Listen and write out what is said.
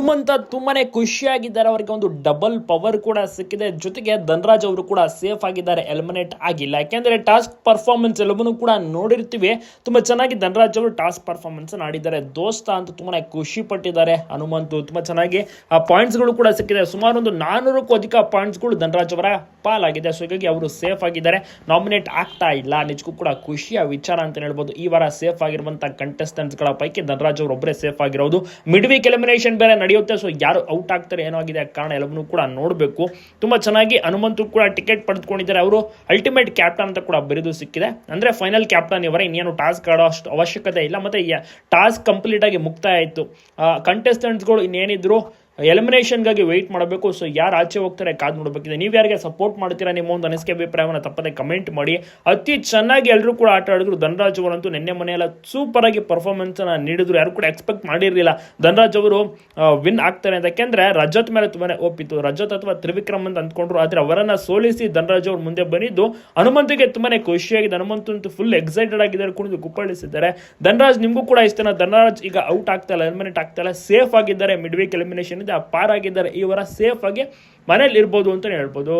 ಹನುಮಂತ ತುಂಬಾನೇ ಖುಷಿಯಾಗಿದ್ದಾರೆ. ಅವರಿಗೆ ಒಂದು ಡಬಲ್ ಪವರ್ ಕೂಡ ಸಿಕ್ಕಿದೆ. ಜೊತೆಗೆ ಧನರಾಜ್ ಅವರು ಕೂಡ ಸೇಫ್ ಆಗಿದ್ದಾರೆ. ಎಲಿಮಿನೇಟ್ ಆಗಿಲ್ಲ. ಯಾಕೆಂದ್ರೆ ಟಾಸ್ಕ್ ಪರ್ಫಾರ್ಮೆನ್ಸ್ ಎಲ್ಲವನ್ನೂ ಕೂಡ ನೋಡಿರ್ತೀವಿ. ತುಂಬಾ ಚೆನ್ನಾಗಿ ಧನರಾಜ್ ಅವರು ಟಾಸ್ಕ್ ಪರ್ಫಾರ್ಮೆನ್ಸ್ ಆಡಿದ್ದಾರೆ. ದೋಸ್ತ ಅಂತ ತುಂಬಾನೇ ಖುಷಿ ಪಟ್ಟಿದ್ದಾರೆ. ಹನುಮಂತು ತುಂಬಾ ಚೆನ್ನಾಗಿ ಆ ಪಾಯಿಂಟ್ಸ್ಗಳು ಕೂಡ ಸಿಕ್ಕಿದೆ. ಸುಮಾರು ಒಂದು ನಾನ್ನೂರಕ್ಕೂ ಅಧಿಕ ಪಾಯಿಂಟ್ಸ್ಗಳು ಧನರಾಜ್ ಅವರ ಪಾಲಾಗಿದೆ. ಸೊ ಹೀಗಾಗಿ ಅವರು ಸೇಫ್ ಆಗಿದ್ದಾರೆ. ನಾಮಿನೇಟ್ ಆಗ್ತಾ ಇಲ್ಲ. ನಿಜಕ್ಕೂ ಕೂಡ ಖುಷಿಯ ವಿಚಾರ ಅಂತ ಹೇಳ್ಬೋದು. ಈ ವಾರ ಸೇಫ್ ಆಗಿರುವಂತಹ ಕಂಟೆಸ್ಟೆಂಟ್ಸ್ಗಳ ಪೈಕಿ ಧನರಾಜ್ ಅವರು ಒಬ್ಬರೇ ಸೇಫ್ ಆಗಿರೋದು. ಮಿಡ್ ವೀಕ್ ಎಲಿಮಿನೇಷನ್ ಬೇರೆ ನಡೆಯುತ್ತೆ. ಸೊ ಯಾರು ಔಟ್ ಆಗ್ತಾರೆ ಏನೋ ಆಗಿದೆ ಕಾರಣ ಎಲ್ಲವನ್ನೂ ಕೂಡ ನೋಡಬೇಕು. ತುಂಬಾ ಚೆನ್ನಾಗಿ ಹನುಮಂತು ಕೂಡ ಟಿಕೆಟ್ ಪಡೆದುಕೊಂಡಿದ್ದಾರೆ. ಅವರು ಅಲ್ಟಿಮೇಟ್ ಕ್ಯಾಪ್ಟನ್ ಅಂತ ಕೂಡ ಬರೆದು ಸಿಕ್ಕಿದೆ. ಅಂದ್ರೆ ಫೈನಲ್ ಕ್ಯಾಪ್ಟನ್ ಇವರ. ಇನ್ನೇನು ಟಾಸ್ಕ್ ಆಡೋ ಅಷ್ಟು ಅವಶ್ಯಕತೆ ಇಲ್ಲ. ಮತ್ತೆ ಟಾಸ್ಕ್ ಕಂಪ್ಲೀಟ್ ಆಗಿ ಮುಕ್ತಾಯ ಆಯಿತು. ಕಂಟೆಸ್ಟೆಂಟ್ಸ್ಗಳು ಇನ್ನೇನಿದ್ರು ಎಲಿಮಿನೇಷನ್ಗಾಗಿ ವೆಯ್ಟ್ ಮಾಡಬೇಕು. ಸೊ ಯಾರು ಆಚೆ ಹೋಗ್ತಾರೆ, ಕಾದು ನೋಡಬೇಕಿದೆ. ನೀವು ಯಾರಿಗೆ ಸಪೋರ್ಟ್ ಮಾಡ್ತೀರಾ ನಿಮ್ಮ ಒಂದು ಅನಿಸಿಕೆ, ಅಭಿಪ್ರಾಯವನ್ನು ತಪ್ಪದೆ ಕಮೆಂಟ್ ಮಾಡಿ. ಅತಿ ಚೆನ್ನಾಗಿ ಎಲ್ಲರೂ ಕೂಡ ಆಟ ಆಡಿದ್ರು. ಧನರಾಜ್ ಅವರಂತೂ ನಿನ್ನೆ ಮನೆಯೆಲ್ಲ ಸೂಪರ್ ಆಗಿ ಪರ್ಫಾರ್ಮೆನ್ಸ್ ಅನ್ನ ನೀಡಿದ್ರು. ಯಾರು ಕೂಡ ಎಕ್ಸ್ಪೆಕ್ಟ್ ಮಾಡಿರಲಿಲ್ಲ. ಧನರಾಜ್ ಅವರು ವಿನ್ ಆಗ್ತಾರೆ ಅಂತ ಯಾಕೆಂದ್ರೆ ರಜತ್ ಮೇಲೆ ತುಂಬಾ ಒಪ್ಪಿತ್ತು. ರಜತ್ ಅಥವಾ ತ್ರಿವಿಕ್ರಮ್ ಅಂತ ಅಂದ್ಕೊಂಡ್ರು. ಆದ್ರೆ ಅವರನ್ನ ಸೋಲಿಸಿ ಧನರಾಜ್ ಅವರು ಮುಂದೆ ಬಂದಿದ್ದು, ಹನುಮಂತಿಗೆ ತುಂಬಾನೇ ಖುಷಿಯಾಗಿದೆ. ಹನುಮಂತಂತೂ ಫುಲ್ ಎಕ್ಸೈಟೆಡ್ ಆಗಿದ್ದಾರೆ, ಕುಣಿದು ಕುಪ್ಪಳಿಸಿದ್ದಾರೆ ಧನರಾಜ್ ನಿಮಗೂ ಕೂಡ ಇಷ್ಟನ ಧನರಾಜ್ ಈಗ ಔಟ್ ಆಗ್ತಾ ಇಲ್ಲ ಎಲಿಮಿನೇಟ್ ಆಗ್ತಾ ಇಲ್ಲ ಸೇಫ್ ಆಗಿದ್ದಾರೆ ಮಿಡ್ ವೀಕ್ ಎಲಿಮಿನೇಷನ್ ಪಾರಾಗಿದ್ದಾರೆ ಇವರ ವಾರ ಸೇಫ್ ಆಗಿ ಮನೇಲಿ ಇರ್ಬೋದು ಅಂತಲೇ ಹೇಳ್ಬೋದು.